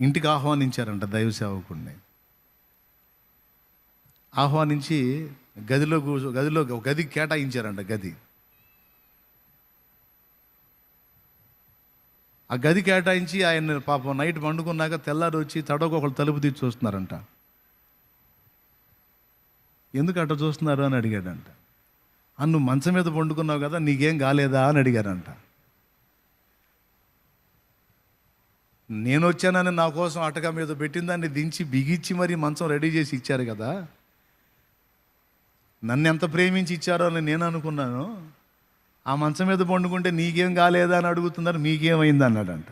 ఇంటికి ఆహ్వానించారంట దైవ సేవకుడిని ఆహ్వానించి గదిలో కూర్చో గదిలో ఒక గది కేటాయించారంట గది. ఆ గది కేటాయించి ఆయన పాపం నైట్ పండుకున్నాక తెల్లారి వచ్చి తడవకు ఒకళ్ళు తలుపు తీసి చూస్తున్నారంట. ఎందుకు అట్ట చూస్తున్నారు అని అడిగాడంట. "ఆ, నువ్వు మంచం మీద పండుకున్నావు కదా నీకేం కాలేదా? అని అడిగారంట. నేను వచ్చానని నా కోసం అటక మీద పెట్టిన దాన్ని దించి బిగించి మరీ మంచం రెడీ చేసి ఇచ్చారు కదా. నన్ను ఎంత ప్రేమించి ఇచ్చారో అని నేను అనుకున్నాను. ఆ మంచం మీద పండుకుంటే నీకేం కాలేదా అని అడుగుతున్నారు మీకేమైంది అన్నాడంట.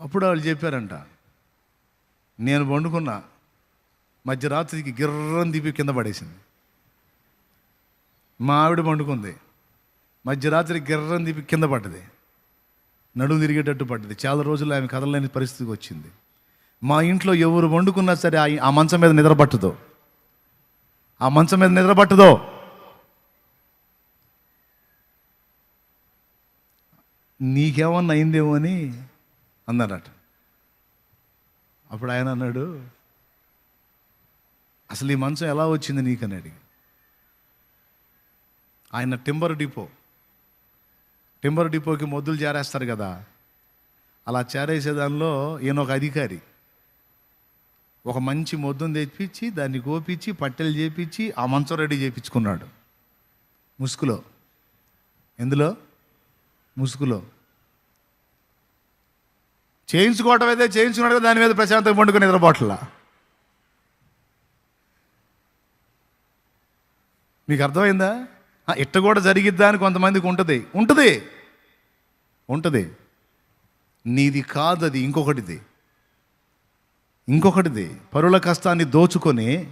అప్పుడు వాళ్ళు చెప్పారంట నేను పండుకున్నా మధ్యరాత్రికి గిర్రం దిపి కింద పడేసింది. మా ఆవిడ పండుకుంది మధ్యరాత్రి గిర్రం దిపి కింద పడ్డది. నడుము తిరిగేటట్టు పడ్డది. చాలా రోజులు ఆమె కదలలేని పరిస్థితికి వచ్చింది. మా ఇంట్లో ఎవరు వండుకున్నా సరే ఆ- మంచం మీద నిద్ర పట్టదు. ఆ మంచం మీద నిద్రపట్టదో నీకేమన్నా అయిందేమో అని అన్నారట. అప్పుడు ఆయన అన్నాడు అసలు ఈ మంచం ఎలా వచ్చింది నీకని అడిగి. ఆయన టింబర్ డిపో టింబర్ డిపోకి మొద్దులు చేరేస్తారు కదా. అలా చేరేసే దానిలో ఈయన ఒక అధికారి. ఒక మంచి మొద్దును తెప్పించి దాన్ని కోపించి పట్టెలు చేపించి ఆ మంచం రెడీ చేయించుకున్నాడు ముసుగులో. ఎందులో? ముసుగులో. చేయించుకోవటం అయితే చేయించుకున్నాడు దాని మీద ప్రశాంతంగా పండుకొని నిద్రపోట్లా మీకు అర్థమైందా? ఇట్ట కూడా జరిగిద్దా అని కొంతమందికి ఉంటుంది. ఉంటుంది. ఉంటుంది. నీది కాదు అది ఇంకొకటిది. ఇంకొకటిది పరుల కష్టాన్ని దోచుకొని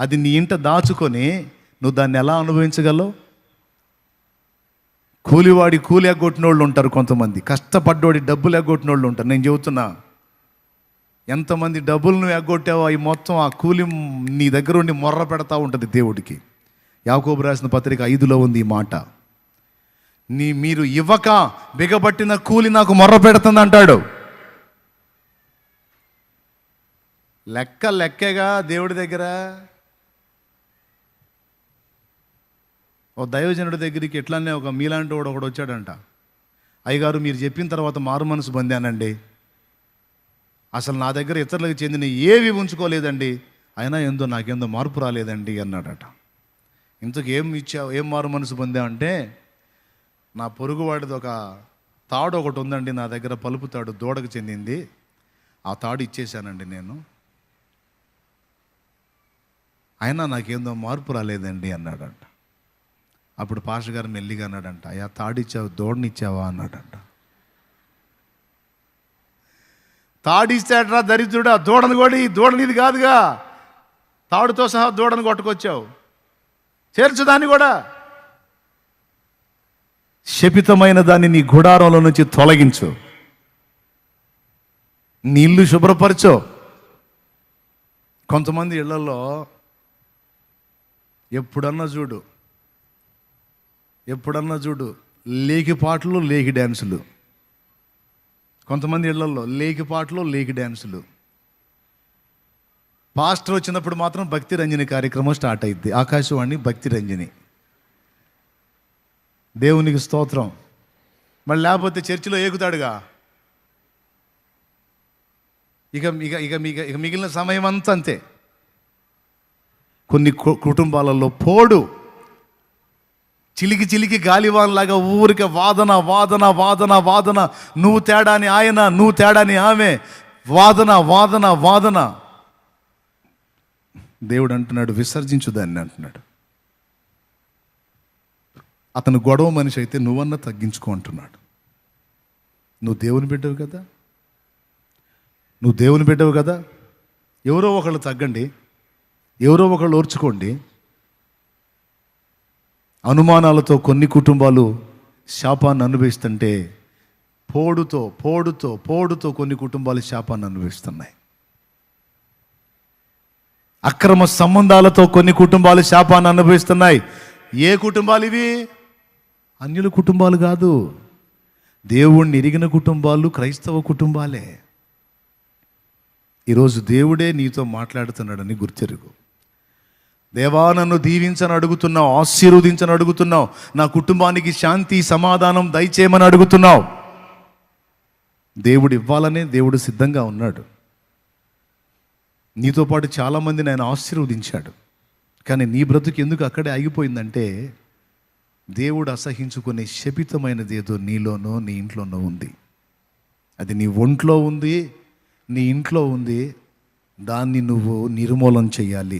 అది నీ ఇంట దాచుకొని నువ్వు దాన్ని ఎలా అనుభవించగలవు? కూలివాడి కూలి ఎగ్గొట్టిన వాళ్ళు ఉంటారు కొంతమంది. కష్టపడ్డోడి డబ్బులు ఎగ్గొట్టిన వాళ్ళు ఉంటారు. నేను చెబుతున్నా ఎంతమంది డబ్బులు నువ్వు ఎగ్గొట్టావో అవి మొత్తం ఆ కూలి నీ దగ్గర ఉండి మొర్ర పెడతా ఉంటుంది దేవుడికి. యాకోబు రాసిన పత్రిక ఐదులో ఉంది ఈ మాట. నీ మీరు ఇవ్వక బిగబట్టిన కూలి నాకు మొర్ర పెడుతుంది అంటాడు. లెక్క లెక్కగా దేవుడి దగ్గర? ఓ దైవజనుడి దగ్గరికి ఎట్లానే ఒక మీలాంటి వాడు ఒకడు వచ్చాడంట. అయ్యగారు మీరు చెప్పిన తర్వాత మారు మనసు పొందానండి. అసలు నా దగ్గర ఇతరులకు చెందిన ఏవి ఉంచుకోలేదండి. అయినా ఏందో నాకేందో మార్పు రాలేదండి అన్నాడట. ఇంతకు ఏం ఇచ్చావు ఏం మారు మనసు పొందావంటే నా పొరుగువాడిది ఒక తాడు ఒకటి ఉందండి నా దగ్గర పలుపు తాడు దూడకు చెందింది. ఆ తాడు ఇచ్చేశానండి నేను. అయినా నాకేందో మార్పు రాలేదండి అన్నాడంట. అప్పుడు పాష గారు మెల్లిగా అన్నాడంట అయ్యా తాడిచ్చావు దూడనిచ్చావా అన్నాడంట. తాడిస్తాడరా దరిద్రుడా? దూడను కొడి దూడనిది కాదుగా. తాడుతో సహా దూడను కొట్టుకొచ్చావు. చేర్చదాన్ని కూడా. శపితమైన దాన్ని నీ గుడారంలో నుంచి తొలగించు. నీ ఇల్లు శుభ్రపరచు. కొంతమంది ఇళ్ళలో ఎప్పుడన్నా చూడు ఎప్పుడన్నా చూడు లేకి పాటలు లేకి డ్యాన్సులు కొంతమంది ఇళ్ళలో లేకి పాటలు లేకి డ్యాన్సులు పాస్టర్ వచ్చినప్పుడు మాత్రం భక్తి రంజని కార్యక్రమం స్టార్ట్ అయింది ఆకాశవాణి భక్తి రంజని. దేవునికి స్తోత్రం. మళ్ళీ లేకపోతే చర్చిలో ఏగుతాడుగా. ఇక ఇక ఇక ఇక ఇక మిగిలిన సమయం అంతా అంతే. కొన్ని కు- కుటుంబాలలో పోడు. చిలికి చిలికి గాలివాన్లాగా ఊరికే వాదన వాదన వాదన వాదన. నువ్వు తేడాని ఆయన నువ్వు తేడాని ఆమె. వాదన వాదన వాదన. దేవుడు అంటున్నాడు విసర్జించు దాన్ని అంటున్నాడు. అతను గొడవ మనిషి అయితే నువ్వన్నా తగ్గించుకో అంటున్నాడు. నువ్వు దేవుని బిడ్డవు కదా? నువ్వు దేవుని బిడ్డవు కదా? ఎవరో ఒకళ్ళు తగ్గండి ఎవరో ఒకళ్ళు ఓర్చుకోండి. అనుమానాలతో కొన్ని కుటుంబాలు శాపాన్ని అనుభవిస్తుంటే పోడుతో పోడుతో పోడుతో కొన్ని కుటుంబాలు శాపాన్ని అనుభవిస్తున్నాయి. అక్రమ సంబంధాలతో కొన్ని కుటుంబాలు శాపాన్ని అనుభవిస్తున్నాయి. ఏ కుటుంబాలు ఇవి? అన్యుల కుటుంబాలు కాదు. దేవుణ్ణి ఎరిగిన కుటుంబాలు క్రైస్తవ కుటుంబాలే. ఈరోజు దేవుడే నీతో మాట్లాడుతున్నాడని గుర్తెరుగు. దేవా నన్ను దీవించని అడుగుతున్నావు ఆశీర్వదించని అడుగుతున్నావు నా కుటుంబానికి శాంతి సమాధానం దయచేయమని అడుగుతున్నావు. దేవుడు ఇవ్వాలనే దేవుడు సిద్ధంగా ఉన్నాడు. నీతో పాటు చాలామందిని ఆయన ఆశీర్వదించాడు. కానీ నీ బ్రతుకు ఎందుకు అక్కడే ఆగిపోయిందంటే దేవుడు అసహించుకునే శపితమైనది ఏదో నీలోనో నీ ఇంట్లోనో ఉంది. అది నీ ఒంట్లో ఉంది నీ ఇంట్లో ఉంది. దాన్ని నువ్వు నిర్మూలన చేయాలి.